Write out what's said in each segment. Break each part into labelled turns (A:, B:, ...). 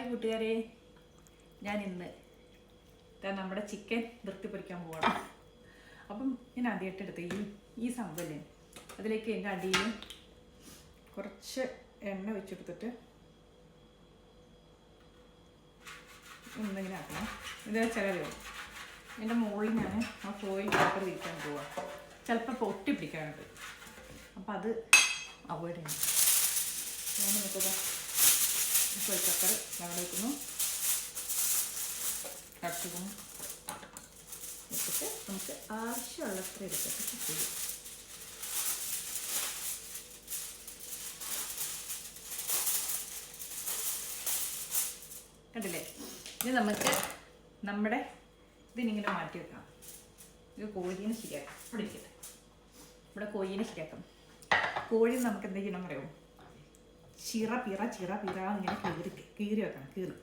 A: Hi കൂട്ടുകാരെ. ഞാൻ ഇന്ന് ദാ നമ്മുടെ ചിക്കൻ വൃത്തി പൊരിക്കാൻ പോകണം അപ്പം ഞാൻ ആദ്യമായിട്ട് എടുത്ത ഈ ഈ സംഭവല്ലേ അതിലേക്ക് എന്റെ അടിയിൽ കുറച്ച് എണ്ണ വെച്ചെടുത്തിട്ട് ഒന്നിങ്ങനെ ആക്കണം. ഇത് ചിലവ് എന്റെ മുകളിൽ ഞാൻ ആ ഫോയിൽ പേപ്പർ വിരിക്കാൻ പോവാം. ചിലപ്പോൾ പൊട്ടി പിടിക്കാനുണ്ട് അപ്പം അത് അവോയ്ഡ് ചെയ്യണം. ഞാൻ എന്നിട്ട് പച്ചക്കറി അവിടെ വെക്കുന്നു. കട്ടുകും ഇട്ടിട്ട് നമുക്ക് ആവശ്യമുള്ളത്ര എടുത്തിട്ട് കണ്ടില്ലേ? ഇനി നമുക്ക് നമ്മുടെ ഇതിനിങ്ങനെ മാറ്റി വെക്കാം. ഇത് കോഴീനെ ശരിയാക്കാം. ഇവിടെ ഇരിക്കട്ടെ. ഇവിടെ കോഴീനെ ശരിയാക്കാം. കോഴി നമുക്ക് എന്ത് ചെയ്യണം ചിറ പിറ ചിറ പിറ ഇങ്ങനെ കീറി കീറി വെക്കണം കീറി.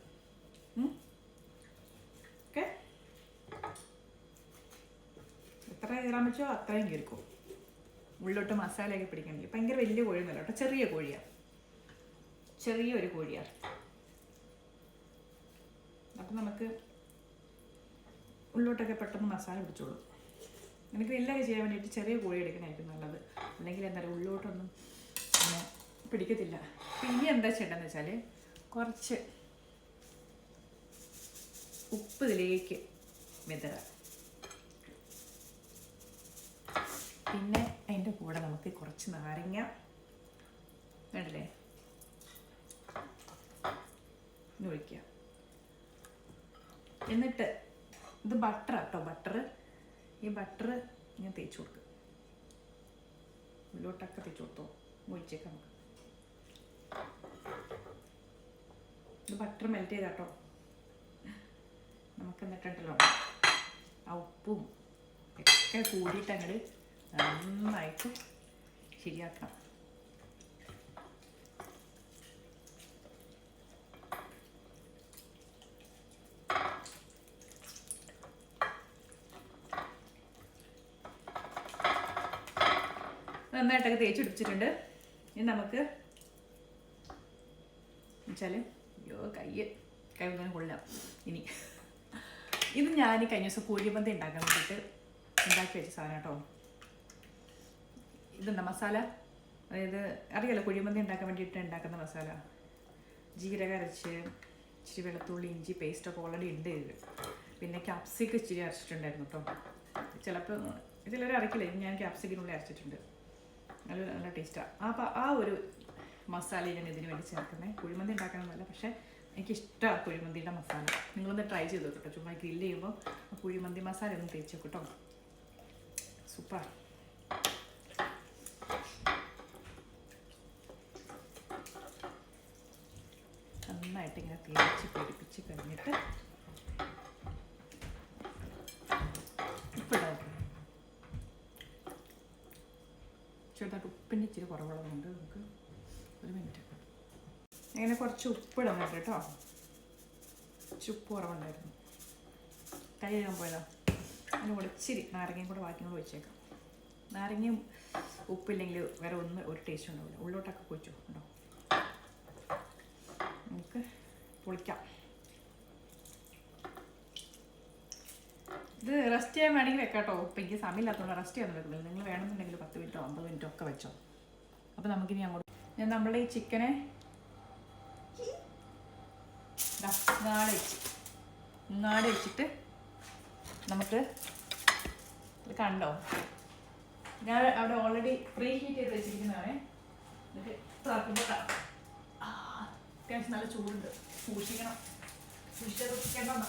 A: ഓക്കെ. എത്ര കീറാൻ പറ്റുമോ അത്രയും കീർക്കും ഉള്ളിലോട്ട് മസാലയൊക്കെ പിടിക്കണമെങ്കിൽ. ഭയങ്കര വലിയ കോഴിയൊന്നുമല്ല കേട്ടോ ചെറിയ കോഴിയാണ് ചെറിയൊരു കോഴിയാണ് അപ്പം നമുക്ക് ഉള്ളോട്ടൊക്കെ പെട്ടെന്ന് മസാല പിടിച്ചോളൂ. എനിക്ക് എല്ലാം ചെയ്യാൻ വേണ്ടിയിട്ട് ചെറിയ കോഴി എടുക്കണമായിരിക്കും നല്ലത്. അല്ലെങ്കിൽ എന്താ പറയുക ഉള്ളോട്ടൊന്നും അങ്ങനെ പിടിക്കത്തില്ല. ഇനി എന്താ ചെയ്യേണ്ടതെന്ന് വെച്ചാൽ കുറച്ച് ഉപ്പ് ഇതിലേക്ക് മെതുക. പിന്നെ അതിന്റെ കൂടെ നമുക്ക് കുറച്ച് നാരങ്ങ വേണ്ടല്ലേ? ഒഴിക്കുക. എന്നിട്ട് ഇത് ബട്ടർ കേട്ടോ ബട്ടർ ഈ ബട്ടർ ഞാൻ തേച്ച് കൊടുക്കും. ഉള്ളോട്ടൊക്കെ തേച്ച് കൊടുത്തോ? ഒഴിച്ചേക്കാം നമുക്ക്. ഇത് ബട്ടർ മെൽറ്റ് ചെയ്ത കേട്ടോ നമുക്ക് എന്നിട്ടുണ്ടല്ലോ ആ ഉപ്പും ഒക്കെ കൂടിയിട്ട് അങ്ങോട്ട് നന്നായിട്ട് ശരിയാക്കണം. നന്നായിട്ടൊക്കെ തേച്ച് ഇനി നമുക്ക് വെച്ചാൽ അയ്യോ കൈ ഒന്നും കൊള്ളാം ഇനി. ഇത് ഞാൻ കഴിഞ്ഞ ദിവസം കോഴിപ്പന്തി ഉണ്ടാക്കാൻ വേണ്ടിയിട്ട് ഉണ്ടാക്കി വെച്ച സാധനം കേട്ടോ. ഇതെന്താ മസാല? അതായത് അറിയാലോ കുഴിമന്തി ഉണ്ടാക്കാൻ വേണ്ടിയിട്ട് ഉണ്ടാക്കുന്ന മസാല. ജീരക അരച്ച് ഇച്ചിരി വെളുത്തുള്ളി ഇഞ്ചി പേസ്റ്റൊക്കെ ഓൾറെഡി ഉണ്ട്. ഇതിൽ പിന്നെ ക്യാപ്സിക്ക് ഇച്ചിരി അരച്ചിട്ടുണ്ടായിരുന്നു കേട്ടോ. ചിലപ്പോൾ ചിലർ അരക്കില്ല. ഇത് ഞാൻ ക്യാപ്സിക്കിനുള്ളിൽ അരച്ചിട്ടുണ്ട്. നല്ല നല്ല ടേസ്റ്റാണ് അപ്പോൾ അപ്പം ആ ഒരു മസാല ഞാൻ ഇതിന് വേണ്ടി ചേർക്കുന്നത്. കുഴിമന്തി ഉണ്ടാക്കണമെന്നല്ല പക്ഷേ എനിക്കിഷ്ടമാണ് കുഴിമന്തിയുടെ മസാല. നിങ്ങളൊന്ന് ട്രൈ ചെയ്ത് നോക്കട്ടോ. ചുമ്മാ ഗ്രില്ല് ചെയ്യുമ്പോൾ കുഴിമന്തി മസാല ഒന്ന് തേച്ച് കേട്ടോ സൂപ്പർ. നന്നായിട്ട് ഇങ്ങനെ തേച്ച് പിടിപ്പിച്ച് കഴിഞ്ഞിട്ട് ഉപ്പിടാം. ചെറുതായിട്ട് ഉപ്പിന്റെ ഇച്ചിരി കുറവുള്ളതുകൊണ്ട് നമുക്ക് ഒരു മിനിറ്റ് അങ്ങനെ കുറച്ച് ഉപ്പിടുന്നുണ്ട് കേട്ടോ കുറച്ച് ഉപ്പ് കുറവുണ്ടായിരുന്നു. കൈ കഴുകാൻ പോയതാ. അതിന് കൂടെ ഇച്ചിരി നാരങ്ങയും കൂടെ ബാക്കിയും കൂടെ വെച്ചേക്കാം നാരങ്ങയും ഉപ്പില്ലെങ്കിൽ വേറെ ഒന്ന് ഒരു ടേസ്റ്റ് ഉണ്ടാവില്ല. ഉള്ളോട്ടൊക്കെ കൊച്ചു ഉണ്ടോ നമുക്ക് പൊളിക്കാം. ഇത് റെസ്റ്റ് ചെയ്യാൻ വേണമെങ്കിൽ വെക്കാം കേട്ടോ. ഇപ്പം എനിക്ക് സമയമില്ലാത്തതുകൊണ്ട് റെസ്റ്റ് ചെയ്യാൻ വെക്കുന്നില്ല നിങ്ങൾ വേണമെന്നുണ്ടെങ്കിൽ പത്ത് മിനിറ്റോ അമ്പത് മിനിറ്റോ ഒക്കെ വെച്ചോ. അപ്പോൾ നമുക്കിനി അങ്ങോട്ട് ഞാൻ നമ്മളുടെ ഈ ചിക്കനെ നാളെ നാളെ വെച്ചിട്ട് നമുക്ക് കണ്ടോ? ഞാൻ അവിടെ ഓൾറെഡി പ്രീ ഹീറ്റ് ചെയ്ത് വെച്ചിരിക്കുന്നതാണ്. അത്യാവശ്യം നല്ല ചൂടുണ്ട്. സൂക്ഷിക്കണം. സൂക്ഷിച്ചാൽ സൂക്ഷിക്കണം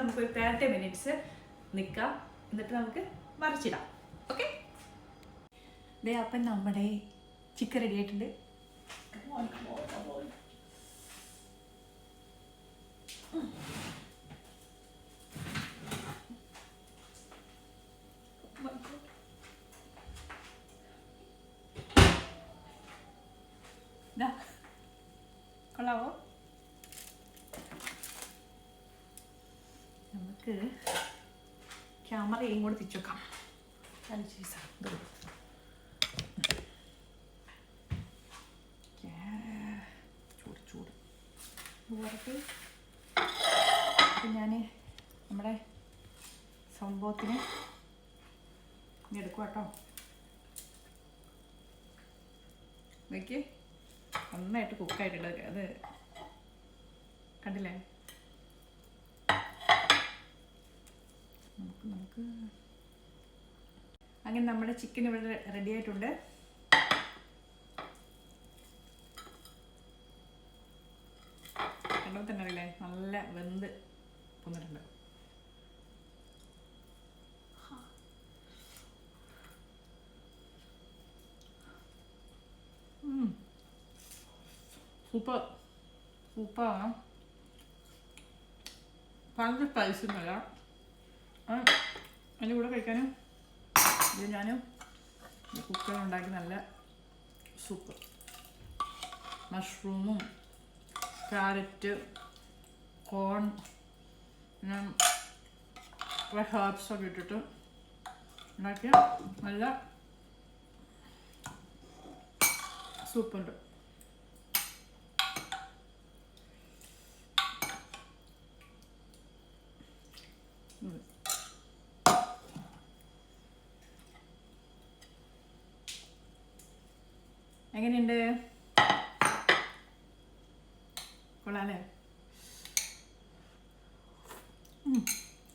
A: നമുക്കൊരു തേർട്ടി മിനിറ്റ്സ് നിൽക്കാം എന്നിട്ട് നമുക്ക് മറിച്ചിടാം. ഓക്കെ ദേ അപ്പം നമ്മുടെ ചിക്കൻ റെഡി ആയിട്ടുണ്ട്. Come നമുക്ക് ക്യാമറയും കൂടെ തിരിച്ചു വെക്കാം. ചൂട് ചൂട്. അപ്പം ഞാൻ നമ്മുടെ സംഭവത്തിന് എടുക്കുക കേട്ടോ നോക്കി നന്നായിട്ട് കുക്കായിട്ടുണ്ട് അത് കണ്ടില്ലേ? നമുക്ക് നമുക്ക്. അങ്ങനെ നമ്മുടെ ചിക്കൻ ഇവിടെ റെഡി ആയിട്ടുണ്ട്. കണ്ടപ്പോൾ തന്നെ നല്ല വെന്ത് വന്നിട്ടുണ്ട്. സൂപ്പർ. സൂപ്പറാണ്. ഭയങ്കര സ്പൈസി ഒന്നുമല്ല. അതിന്റെ കൂടെ കഴിക്കാനും? ഇത് ഞാൻ കുക്കറിൽ ഉണ്ടാക്കി നല്ല സൂപ്പ്. മഷ്റൂമും ക്യാരറ്റ് കോൺ പിന്നെ ഹേർബ്സൊക്കെ ഇട്ടിട്ട് ഉണ്ടാക്കിയ നല്ല സൂപ്പുണ്ട്. എങ്ങനെയുണ്ട്? കൊള്ളാല്ലേ.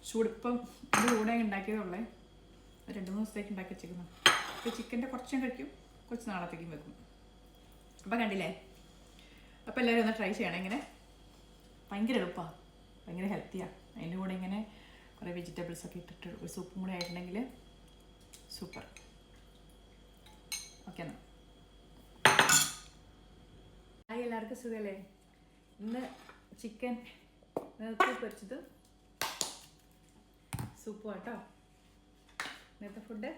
A: ചൂടിപ്പം ഇത് കൂടെ ഉണ്ടാക്കിയതുള്ളേ രണ്ട് മൂന്ന് ദിവസത്തേക്ക് ഉണ്ടാക്കി വെച്ചേക്കുന്നു. അപ്പോൾ ചിക്കന്റെ കുറച്ചും കഴിക്കും കുറച്ച് നാളത്തേക്കും വെക്കും. അപ്പം കണ്ടില്ലേ? അപ്പോൾ എല്ലാവരും ഒന്ന് ട്രൈ ചെയ്യണം. ഇങ്ങനെ ഭയങ്കര എളുപ്പമാണ് ഭയങ്കര ഹെൽത്തിയാണ് അതിന്റെ കൂടെ ഇങ്ങനെ കുറേ വെജിറ്റബിൾസ് ഒക്കെ ഇട്ടിട്ട് ഒരു സൂപ്പും കൂടെ ആയിട്ടുണ്ടെങ്കിൽ സൂപ്പർ ഓക്കെ എന്നാൽ ഹായ് എല്ലാവർക്കും സുഖമല്ലേ ഇന്ന് ചിക്കൻ നേരത്തെ പൊരിച്ചത് സൂപ്പ് കേട്ടോ ഇന്നത്തെ ഫുഡ്